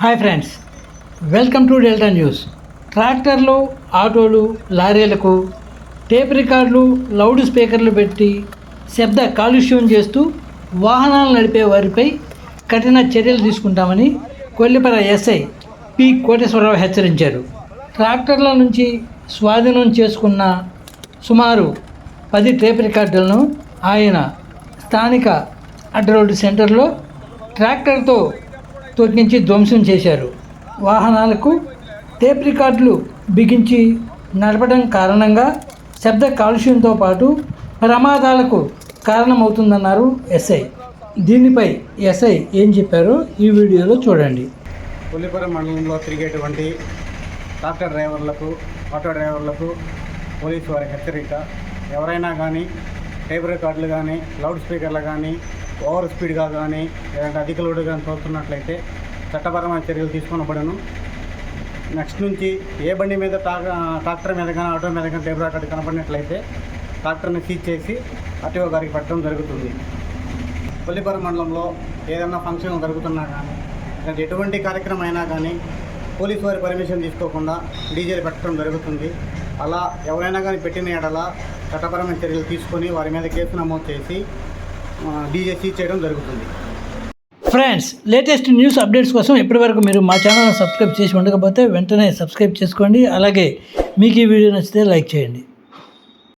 Hi friends welcome to Delta news ట్రాక్టర్లు ఆటోలు లారీలకు tape రికార్డులు లౌడ్ స్పీకర్లు పెట్టి శబ్ద కాలుష్యం చేస్తూ వాహనాలు నడిపే వారిపై కఠిన చర్యలు తీసుకుంటామని కొల్లిపర ఎస్ఐ పి. కోటేశ్వరరావు హెచ్చరించారు. ట్రాక్టర్ల నుంచి స్వాధీనం చేసుకున్న సుమారు పది టేప్ రికార్డులను ఆయన స్థానిక అడ్రోడ్ సెంటర్లో ట్రాక్టర్తో తొక్కించి ధ్వంసం చేశారు. వాహనాలకు టేప్ రికార్డులు బిగించి నడపడం కారణంగా శబ్ద కాలుష్యంతో పాటు ప్రమాదాలకు కారణమవుతుందన్నారు ఎస్ఐ. దీనిపై ఎస్ఐ ఏం చెప్పారో ఈ వీడియోలో చూడండి. పుల్లిపురం మండలంలో తిరిగేటువంటి ట్రాక్టర్ డ్రైవర్లకు ఆటో డ్రైవర్లకు పోలీసు వారి హెచ్చరిక ఎవరైనా కానీ టైప్ రికార్డులు కానీ లౌడ్ స్పీకర్లు కానీ ఓవర్ స్పీడ్గా కానీ లేదంటే అధిక లోడ్ కానీ తోలుతున్నట్లయితే చట్టపరమైన చర్యలు తీసుకునబడను. నెక్స్ట్ నుంచి ఏ బండి మీద ట్రా- ట్రాక్టర్ మీద కానీ ఆటో మీద కానీ టేప్ రికార్డు కనపడినట్లయితే ట్రాక్టర్ని సీజ్ చేసి ఆర్టీఓ గారికి పెట్టడం జరుగుతుంది. కొల్లిపురం మండలంలో ఏదైనా ఫంక్షన్ జరుగుతున్నా కానీ లేదంటే ఎటువంటి కార్యక్రమం అయినా కానీ పోలీసు వారి పర్మిషన్ తీసుకోకుండా డీజేలు పెట్టడం జరుగుతుంది. అలా ఎవరైనా కానీ పెట్టిన ఎడలా చట్టపరమైన చర్యలు తీసుకొని వారి మీద కేసు నమోదు చేసి డీజేసీ డీజే చేయడం జరుగుతుంది. ఫ్రెండ్స్ లేటెస్ట్ న్యూస్ అప్డేట్స్ కోసం ఇప్పటివరకు మీరు మా ఛానల్ సబ్స్క్రైబ్ చేసి ఉండకపోతే వెంటనే సబ్స్క్రైబ్ చేసుకోండి. అలాగే మీకు ఈ వీడియో నచ్చితే లైక్ చేయండి.